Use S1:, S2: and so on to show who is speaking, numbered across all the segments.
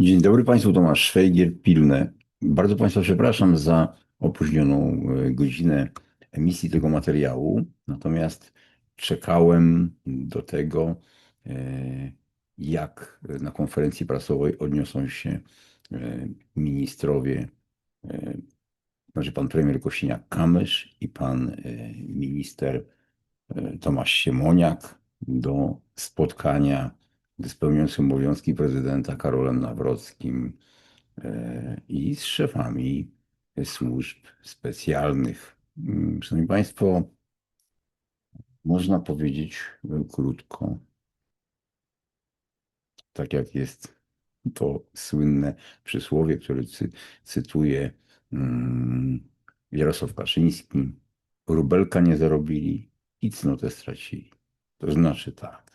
S1: Dzień dobry Państwu, Tomasz Szwejgier, Pilne. Bardzo Państwa przepraszam za opóźnioną e, godzinę emisji tego materiału, natomiast czekałem do tego, e, jak na konferencji prasowej odniosą się e, ministrowie, znaczy pan premier Kośniak-Kamysz i pan minister Tomasz Siemoniak do spotkania pełniącym obowiązki prezydenta Karolem Nawrockim e, i z szefami służb specjalnych. Mm, szanowni Państwo, można powiedzieć krótko, tak jak jest to słynne przysłowie, które cy, cytuje um, Jarosław Kaszyński. Rubelka nie zarobili i cnotę stracili. To znaczy tak.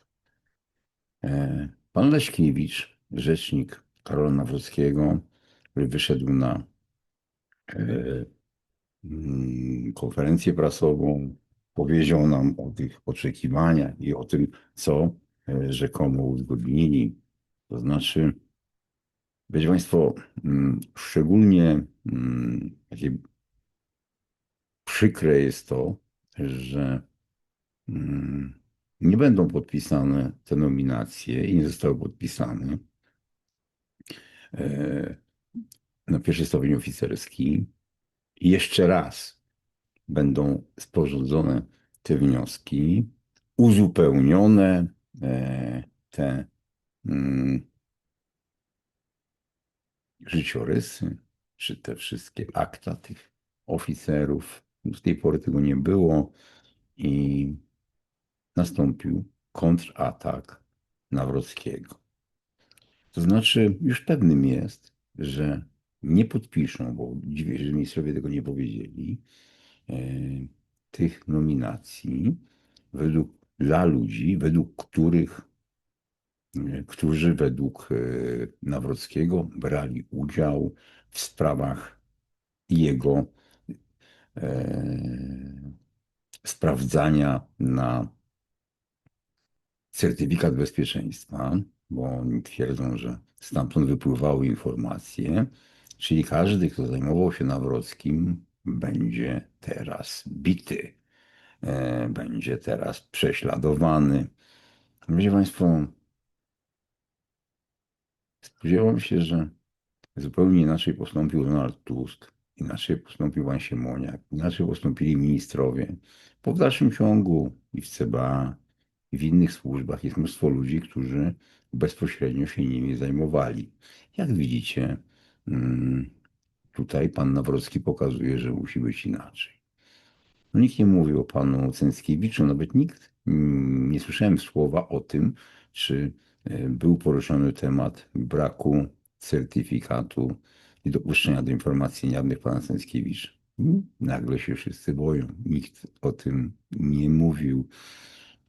S1: E, pan Leśkiewicz, rzecznik Karola Nawrockiego, który wyszedł na e, mm, konferencję prasową, powiedział nam o tych oczekiwaniach i o tym, co e, rzekomo uzgodnili. To znaczy, wiecie Państwo, mm, szczególnie mm, takie przykre jest to, że nie będą podpisane te nominacje i nie zostały podpisane e, na pierwszy stopień oficerski. Jeszcze raz będą sporządzone te wnioski, uzupełnione e, te mm, życiorysy, czy te wszystkie akta tych oficerów. Do tej pory tego nie było i nastąpił kontratak Nawrockiego. To znaczy, już pewnym jest, że nie podpiszą, bo dziwię się, że ministrowie tego nie powiedzieli, e, tych nominacji według, dla ludzi, według których, e, którzy według e, Nawrockiego brali udział w sprawach jego sprawdzania na certyfikat bezpieczeństwa, bo oni twierdzą, że stamtąd wypływały informacje, czyli każdy, kto zajmował się Nawrockim, będzie teraz bity, e, będzie teraz prześladowany. Wiecie Państwo, spodziewam się, że zupełnie inaczej postąpił Donald Tusk, inaczej postąpił pan Siemoniak, inaczej postąpili ministrowie. Po dalszym ciągu i w CBA, w innych służbach jest mnóstwo ludzi, którzy bezpośrednio się nimi zajmowali. Jak widzicie, mm, tutaj pan Nawrocki pokazuje, że musi być inaczej. No, nikt nie mówił o panu Cęckiewiczu, nawet nikt nie słyszałem słowa o tym, czy e, był poruszony temat braku certyfikatu i dopuszczenia do informacji niejawnych pana Cęckiewicza. Nagle się wszyscy boją. Nikt o tym nie mówił.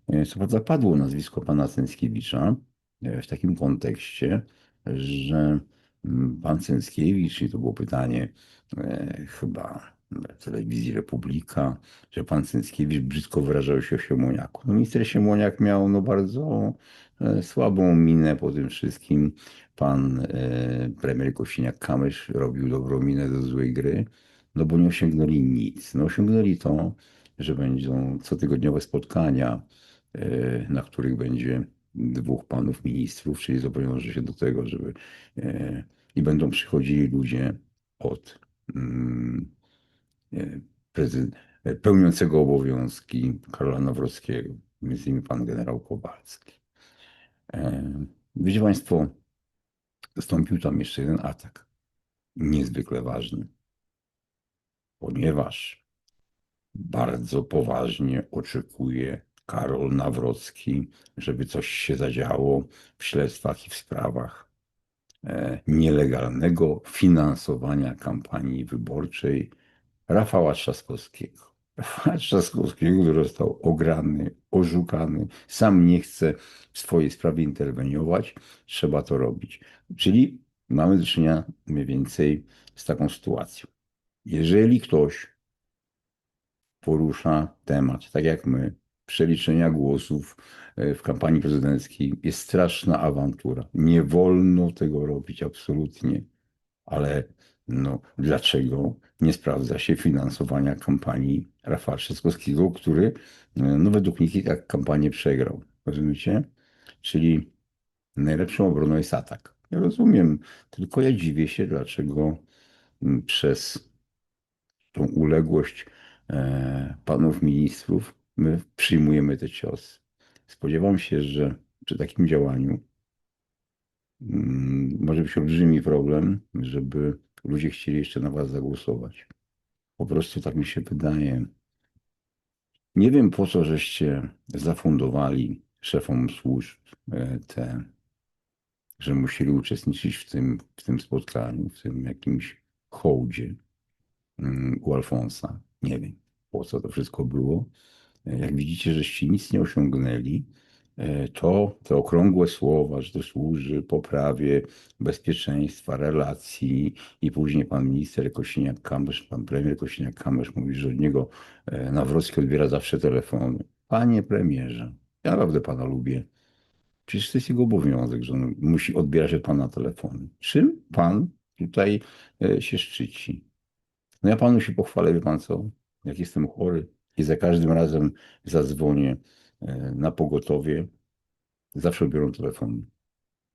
S1: E, co prawda padło nazwisko pana Cęckiewicza e, w takim kontekście, że mm, pan Cęckiewicz, i to było pytanie e, chyba telewizji Republika, że pan Cęckiewicz brzydko wyrażał się o Siemoniaku. No, minister Siemoniak miał no, bardzo słabą minę po tym wszystkim. Pan premier Kosiniak-Kamysz robił dobrą minę do złej gry, no bo nie osiągnęli nic. No osiągnęli to, że będą cotygodniowe spotkania E, na których będzie dwóch panów ministrów, czyli zobowiąże się do tego, żeby e, i będą przychodzili ludzie od mm, e, pełniącego obowiązki Karola Nawrockiego, między innymi pan generał Kowalski. Wiecie Państwo, nastąpił tam jeszcze jeden atak, niezwykle ważny, ponieważ bardzo poważnie oczekuje Karol Nawrocki, żeby coś się zadziało w śledztwach i w sprawach e, nielegalnego finansowania kampanii wyborczej Rafała Trzaskowskiego. Rafał Trzaskowskiego, który został ograny, oszukany, sam nie chce w swojej sprawie interweniować, trzeba to robić. Czyli mamy do czynienia mniej więcej z taką sytuacją. Jeżeli ktoś porusza temat, tak jak my, przeliczenia głosów e, w kampanii prezydenckiej jest straszna awantura. Nie wolno tego robić absolutnie. Ale no, dlaczego nie sprawdza się finansowania kampanii Rafała Trzaskowskiego, który e, no, według nich i tak kampanię przegrał. Rozumiecie? Czyli najlepszą obroną jest atak. Ja rozumiem, tylko ja dziwię się, dlaczego mm, przez tą uległość e, panów ministrów my przyjmujemy te ciosy. Spodziewam się, że przy takim działaniu mm, może być olbrzymi problem, żeby ludzie chcieli jeszcze na was zagłosować. Po prostu tak mi się wydaje. Nie wiem po co żeście zafundowali szefom służb e, te, że musieli uczestniczyć w tym, w tym spotkaniu, w tym jakimś hołdzie mm, u Alfonsa. Nie wiem po co to wszystko było. E, jak widzicie, żeście nic nie osiągnęli, e, to te okrągłe słowa, że to służy poprawie bezpieczeństwa, relacji i później pan minister Kosiniak-Kamysz, pan premier Kosiniak-Kamysz mówi, że od niego e, Nawrocki odbiera zawsze telefony. Panie premierze, ja naprawdę pana lubię. Przecież to jest jego obowiązek, że on musi odbierać od pana telefony. Czym pan tutaj się szczyci? No ja panu się pochwalę, wie pan co? Jak jestem chory, i za każdym razem zadzwonię e, na pogotowie. Zawsze biorą telefon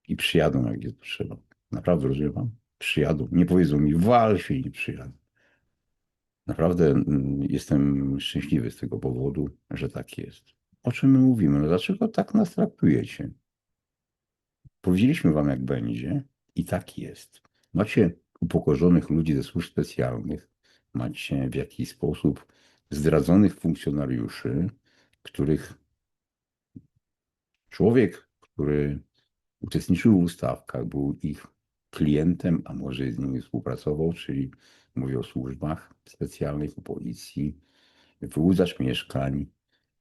S1: i przyjadą, jak jest potrzeba. Naprawdę, rozumiem pan? Przyjadą. Nie powiedzą mi, wal się i nie przyjadą. Naprawdę mm, jestem szczęśliwy z tego powodu, że tak jest. O czym my mówimy? No dlaczego tak nas traktujecie? Powiedzieliśmy wam, jak będzie i tak jest. Macie upokorzonych ludzi ze służb specjalnych, macie w jakiś sposób zdradzonych funkcjonariuszy, których człowiek, który uczestniczył w ustawkach, był ich klientem, a może z nimi współpracował, czyli mówię o służbach specjalnych, o policji, wyłudzacz mieszkań,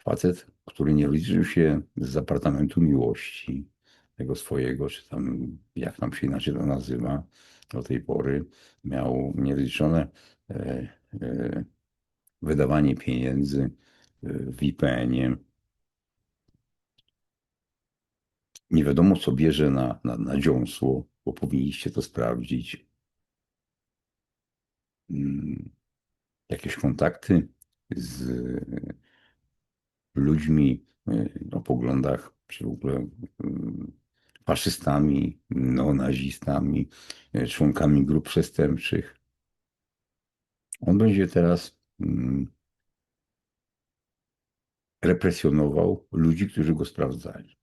S1: facet, który nie liczył się z apartamentu miłości, tego swojego, czy tam jak tam się inaczej to nazywa, do tej pory miał niezliczone e, e, wydawanie pieniędzy y, w IPN-ie. Nie wiadomo, co bierze na, na, na dziąsło, bo powinniście to sprawdzić. Mm, jakieś kontakty z ludźmi y, o poglądach, czy w ogóle y, faszystami, neonazistami, członkami grup przestępczych. On będzie teraz represjonował ludzi, którzy go sprawdzali.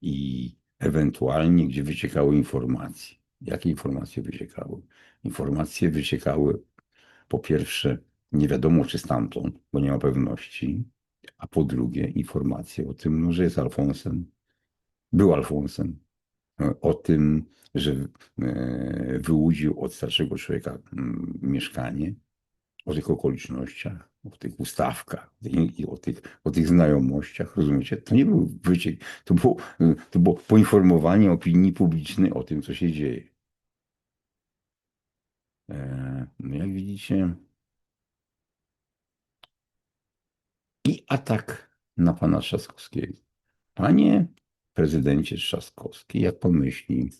S1: I ewentualnie, gdzie wyciekały informacje. Jakie informacje wyciekały? Informacje wyciekały po pierwsze, nie wiadomo czy stamtąd, bo nie ma pewności, a po drugie informacje o tym, no, że jest Alfonsem, był Alfonsem, o tym, że e, wyłudził od starszego człowieka mm, mieszkanie, o tych okolicznościach, o tych ustawkach i o tych, o tych znajomościach, rozumiecie? To nie był wyciek, to było, to było poinformowanie opinii publicznej o tym, co się dzieje. E, no jak widzicie, i atak na pana Trzaskowskiego. Panie prezydencie Trzaskowski, jak pan myśli,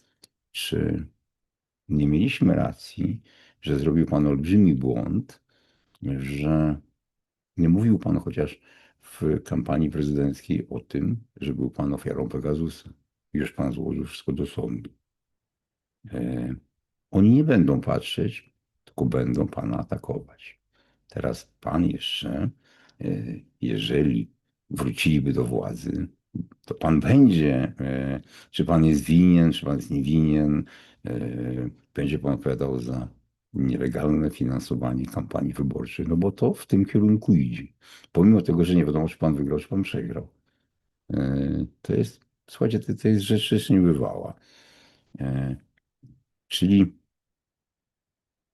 S1: czy nie mieliśmy racji, że zrobił pan olbrzymi błąd, że nie mówił pan chociaż w kampanii prezydenckiej o tym, że był pan ofiarą Pegasusa. Już pan złożył wszystko do sądu. E, oni nie będą patrzeć, tylko będą pana atakować. Teraz pan jeszcze, e, jeżeli wróciliby do władzy, to pan będzie, e, czy pan jest winien, czy pan jest niewinien, e, będzie pan odpowiadał za nielegalne finansowanie kampanii wyborczej, no bo to w tym kierunku idzie. Pomimo tego, że nie wiadomo, czy pan wygrał, czy pan przegrał. E, to jest, słuchajcie, to, to jest rzecz, rzecz niebywała. E, czyli,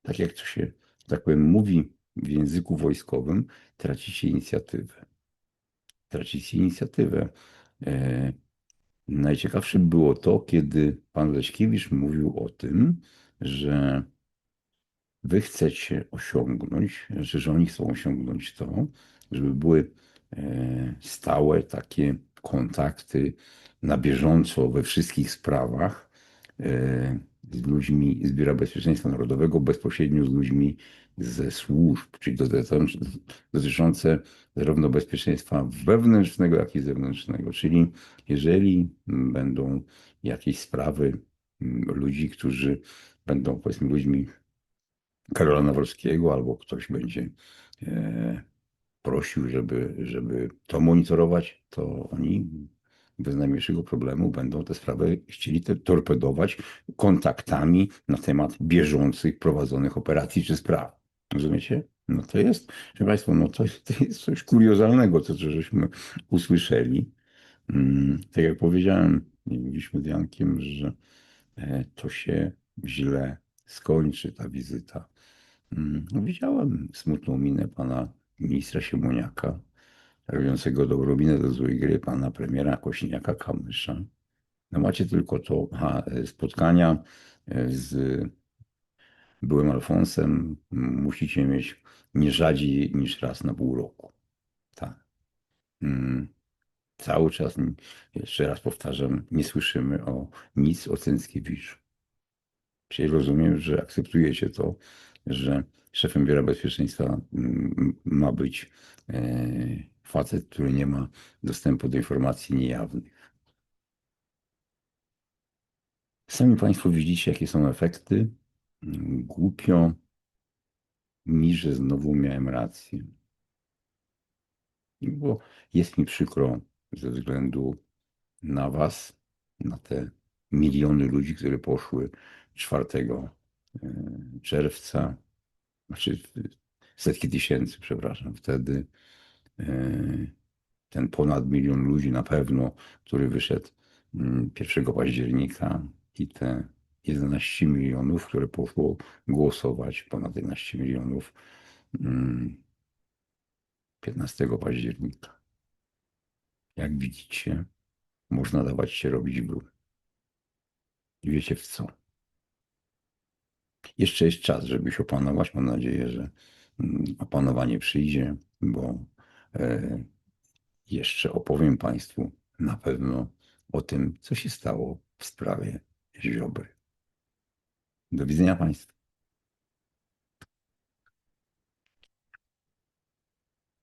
S1: tak jak to się, tak powiem, mówi w języku wojskowym, tracicie inicjatywę. Tracicie inicjatywę. E, najciekawsze było to, kiedy pan Leśkiewicz mówił o tym, że wy chcecie osiągnąć, że, że oni chcą osiągnąć to, żeby były e, stałe takie kontakty na bieżąco we wszystkich sprawach e, z ludźmi z Biura Bezpieczeństwa Narodowego, bezpośrednio z ludźmi ze służb, czyli dotyczące- zarówno bezpieczeństwa wewnętrznego, jak i zewnętrznego. Czyli jeżeli będą jakieś sprawy ludzi, którzy będą powiedzmy ludźmi Karola Nawrockiego, albo ktoś będzie e, prosił, żeby, żeby to monitorować, to oni bez najmniejszego problemu będą te sprawy chcieli te torpedować kontaktami na temat bieżących prowadzonych operacji czy spraw. Rozumiecie? No to jest, proszę Państwa, no to, to jest coś kuriozalnego, to co żeśmy usłyszeli. Mm, Tak jak powiedziałem, mówiliśmy z Jankiem, że e, to się źle skończy, ta wizyta. Mm, no Widziałem smutną minę pana ministra Siemoniaka, robiącego dobrą minę do złej gry pana premiera Kośniaka-Kamysza. No macie tylko to aha, spotkania e, z byłym Alfonsem musicie mieć nie rzadziej niż raz na pół roku. Tak. Mm, Cały czas, jeszcze raz powtarzam, nie słyszymy o nic o Cęckiewiczu. Czyli rozumiem, że akceptujecie to, że szefem Biura Bezpieczeństwa mm, ma być e, facet, który nie ma dostępu do informacji niejawnych. Sami Państwo widzicie, jakie są efekty. Głupio mi, że znowu miałem rację. Bo jest mi przykro ze względu na Was, na te miliony ludzi, które poszły 4 e, czerwca, znaczy setki tysięcy, przepraszam, wtedy e, ten ponad milion ludzi na pewno, który wyszedł mm, 1 października i te 11 milionów, które poszło głosować, ponad 11 milionów mm, 15 października. Jak widzicie, można dawać się robić w. I wiecie w co? Jeszcze jest czas, żeby się opanować. Mam nadzieję, że mm, opanowanie przyjdzie, bo e, jeszcze opowiem Państwu na pewno o tym, co się stało w sprawie Ziobry. Do widzenia Państwu.